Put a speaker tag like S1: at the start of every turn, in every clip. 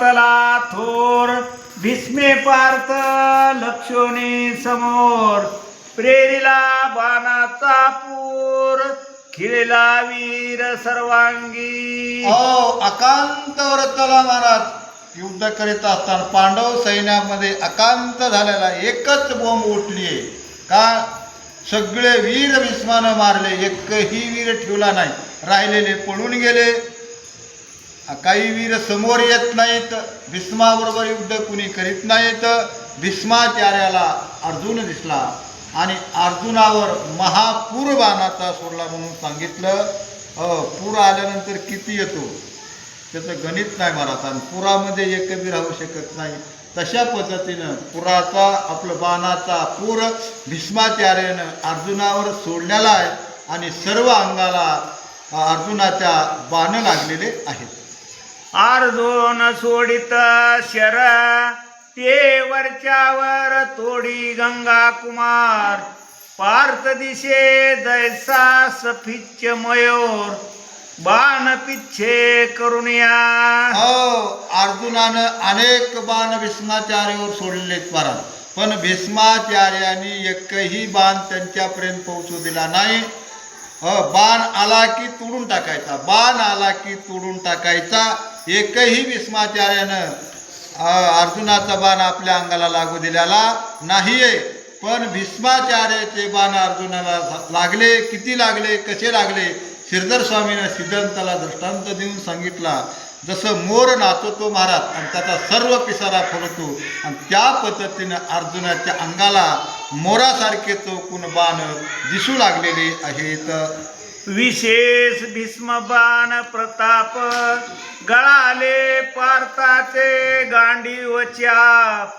S1: परतला थोर भीष्मे पार्थ लक्षोनी समोर. प्रेरिला बाणाचा पूर खिळला वीर सर्वांगी.
S2: अहो अकांत व्रतला महाराज. युद्ध करीत असताना पांडव सैन्यामध्ये अकांत झालेला एकच बोंब उठली का? सगळे वीर भीष्मानं मारले एकही वीर ठेवला नाही. राहिलेले पळून गेले. काही वीर समोर येत नाहीत भीष्माबरोबर युद्ध कुणी करीत नाहीत भीष्माचार्याला अर्जुन दिसला आणि अर्जुनावर महापूर बाणाचा सोडला म्हणून सांगितलं पूर आल्यानंतर किती येतो? त्याचं गणित नाही महाराज आणि पुरामध्ये एक बी राहू शकत नाही. तशा पद्धतीनं पुराचा आपलं बाणाचा पूर भीष्माचार्यानं अर्जुनावर सोडलेला आहे आणि सर्व अंगाला अर्जुनाच्या बाण लागलेले आहेत.
S1: आर्जोन सोडित शर ते वरच्यावर तोडी गंगा कुमार पार्थ दिशे जैसा सफिच्च मयोर बाण पिच्छे करुणया.
S2: हो अर्जुनानं अनेक बाण भीष्माचार्यावर सोडलेत महाराज पण भीष्माचार्याने एकही बाण त्यांच्यापर्यंत पोहोचू दिला नाही. हो, बाण आला की तोडून टाकायचा. बाण आला की तोडून टाकायचा. एकही भीष्माचार्यानं अर्जुनाचा बाण आपल्या अंगाला लागू दिलेला आहे पण भीष्माचार्याचे बाण अर्जुनाला लागले किती लागले कसे लागले श्रीधर स्वामीनं सिद्धांताला दृष्टांत देऊन सांगितला. जसं मोर नाचवतो महाराज आणि त्याचा सर्व पिसारा फुलतो आणि त्या पद्धतीनं अर्जुनाच्या अंगाला मोरासारखे चौकून बाण दिसू लागलेले आहेत.
S1: विशेष भीष्म बाण प्रताप गळाले पार्थाचे गांडीवच्या चाप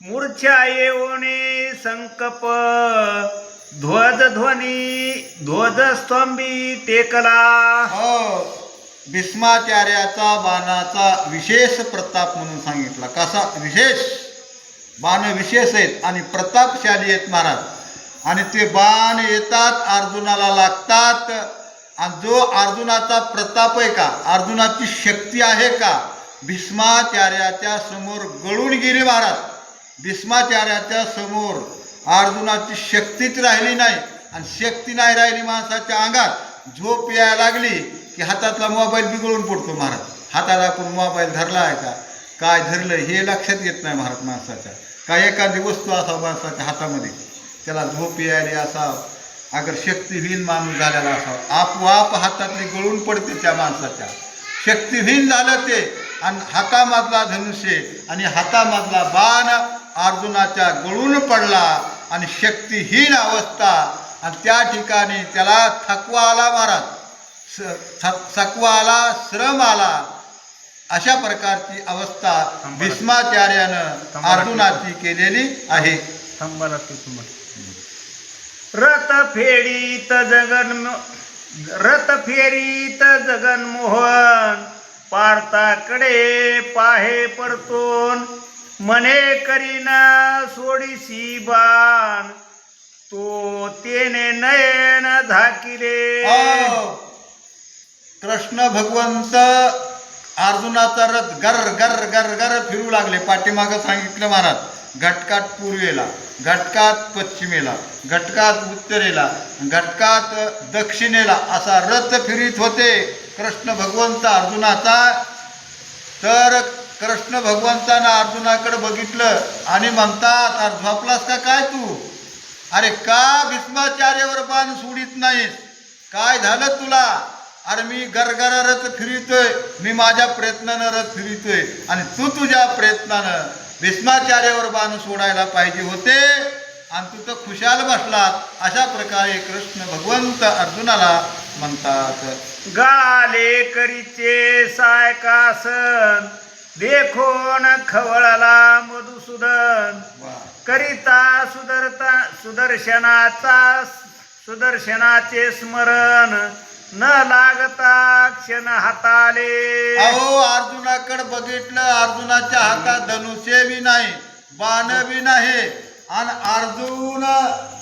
S1: मूर्छा येऊने संकप. ध्वज ध्वनी ध्वज स्तंभी टेकला.
S2: हो भीष्माचार्याचा बाणाचा विशेष प्रताप म्हणून सांगितला. कसा? विशेष. बाण विशेष आहेत आणि प्रतापशाली आहेत महाराज. आणि ते बाण येतात अर्जुनाला लागतात. आणि जो अर्जुनाचा प्रताप आहे का अर्जुनाची शक्ती आहे का भीष्माचार्याच्या समोर गळून गेली महाराज. भीष्माचार्याच्या समोर अर्जुनाची शक्तीच राहिली नाही. आणि शक्ती नाही राहिली माणसाच्या अंगात. झोप यायला लागली की हातातला मोबाईल बिघडून पडतो महाराज. हातात आपण मोबाईल धरला आहे का? काय धरलं हे लक्षात येत नाही महाराज माणसाच्या. काय एखादी वस्तू असा माणसाच्या हातामध्ये. त्याला झोप यायली असा अगर शक्तिहीन माणूस झालेला असावा आपोआप हातातली गळून पडते त्या माणसाच्या. शक्तिहीन झालं ते आणि हातामधला धनुष्य आणि हातामधला बाण अर्जुनाच्या गळून पडला आणि शक्तिहीन अवस्था आणि त्या ठिकाणी त्याला थकवा आला महाराज. स- थक- थकवा आला श्रम आला अशा प्रकारची अवस्था भीष्माचार्यानं अर्जुनाची केलेली आहे.
S1: रथ फेडीत जगन रथ फेरीत जगनमोहन पारताकडे पाहे परतून मने करीना सोडीसी बाण तो तेने नयन धाकिले
S2: हो. कृष्ण भगवंत अर्जुनाचा रथ गर गर गर गर फिरू लागले. पाठीमागं सांगितलं महाराज घटकाट पूर्वेला. घटकात पश्चिमेला घटकात उत्तरेला घटकात दक्षिणेला असा रथ फिरीत होते कृष्ण भगवंत अर्जुनाचा. तर कृष्ण भगवंतानं अर्जुनाकडे बघितलं आणि म्हणतात "अरे झोपलास का काय तू? अरे का भीष्माचार्यावर बाण सोडित नाहीस? काय झालं तुला? अरे मी गरगरा रथ फिरितोय मी माझ्या प्रयत्नानं रथ फिरितोय आणि तू तुझ्या प्रयत्नानं भीष्माचार्यावर बाण सोडायला पाहिजे होते. आणि तू तर खुशाल बसलात. अशा प्रकारे कृष्ण भगवंत अर्जुनाला म्हणतात
S1: गाले करीचे सायकासन देखोन खवळला मधुसूदन. करिता सुदरता सुदर्शनाचा सुदर्शनाचे स्मरण न लागता क्षण हाताले.
S2: अहो अर्जुनाकडे बघितलं अर्जुनाच्या हातात धनुष्य बी नाही बाण बी नाही आणि अर्जुन